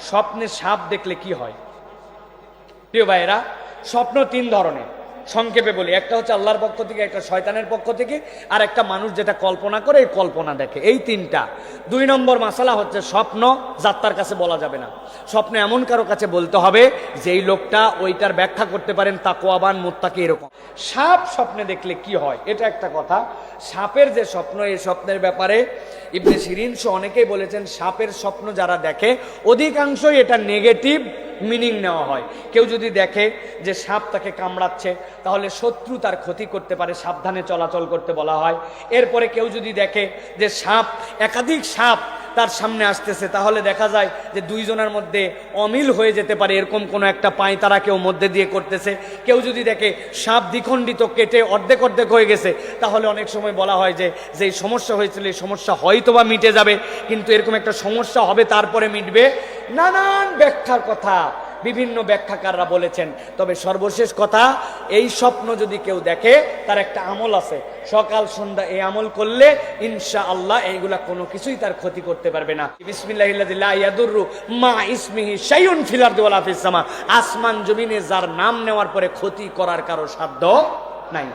স্বপ্নে সাপ দেখলে কি হয়? প্রিয় ভাইয়েরা স্বপ্ন তিন ধরনের। সংক্ষেপে বলি, একটা হচ্ছে আল্লাহর পক্ষ থেকে, একটা শয়তানের পক্ষ থেকে, আর একটা মানুষ যেটা কল্পনা করে, এই কল্পনা দেখে। এই তিনটা। দুই নম্বর মাসালা হচ্ছে স্বপ্ন যাত্রার কাছে বলা যাবে না। স্বপ্ন এমন কারও কাছে বলতে হবে, যেই লোকটা ওইটার ব্যাখ্যা করতে পারেন তা তাকোয়াবান মুত্তাকি এরকম। সাপ স্বপ্নে দেখলে কি হয়? এটা একটা কথা। সাপের যে স্বপ্ন, এই স্বপ্নের ব্যাপারে ইবনে সিরিন সহ অনেকেই বলেছেন, সাপের স্বপ্ন যারা দেখে, অধিকাংশই এটা নেগেটিভ মিনিং নেওয়া হয়। কেউ যদি দেখে যে সাপ তাকে কামড়াচ্ছে, তাহলে শত্রু তার ক্ষতি করতে পারে, সাবধানে চলাচল করতে বলা হয়। এরপরে কেউ যদি দেখে যে সাপ, একাধিক সাপ তার সামনে আসতেছে, তাহলে দেখা যায় যে দুইজনের মধ্যে অমিল হয়ে যেতে পারে, এরকম কোনো একটা পায় তারা কেউ মধ্যে দিয়ে করতেছে। কেউ যদি দেখে সাপ দ্বিখণ্ডিত কেটে অর্ধেক অর্ধেক হয়ে গেছে, তাহলে অনেক সময় বলা হয় যে যে সমস্যা হয়েছিল, এই সমস্যা হয়তো বা মিটে যাবে, কিন্তু এরকম একটা সমস্যা হবে, তারপরে মিটবে নানান ব্যাখ্যার কথা বিভিন্ন ব্যাখ্যাকাররা বলেছেন। তবে সর্বশেষ কথা, এই স্বপ্ন যদি কেউ দেখে, তার একটা আমল আছে। সকাল, সন্ধ্যা এই আমল করলে ইনশা আল্লাহ এইগুলা কোনো কিছুই তার ক্ষতি করতে পারবে না। বিসমিল্লাহিল্লাহিয়াদুরু মা ইসমিহি শাইউন ফিল আরদি ওয়ালা ফিস সামা। আসমান, জমিনে যার নাম নেওয়ার পরে ক্ষতি করার কারও সাধ্য নাই।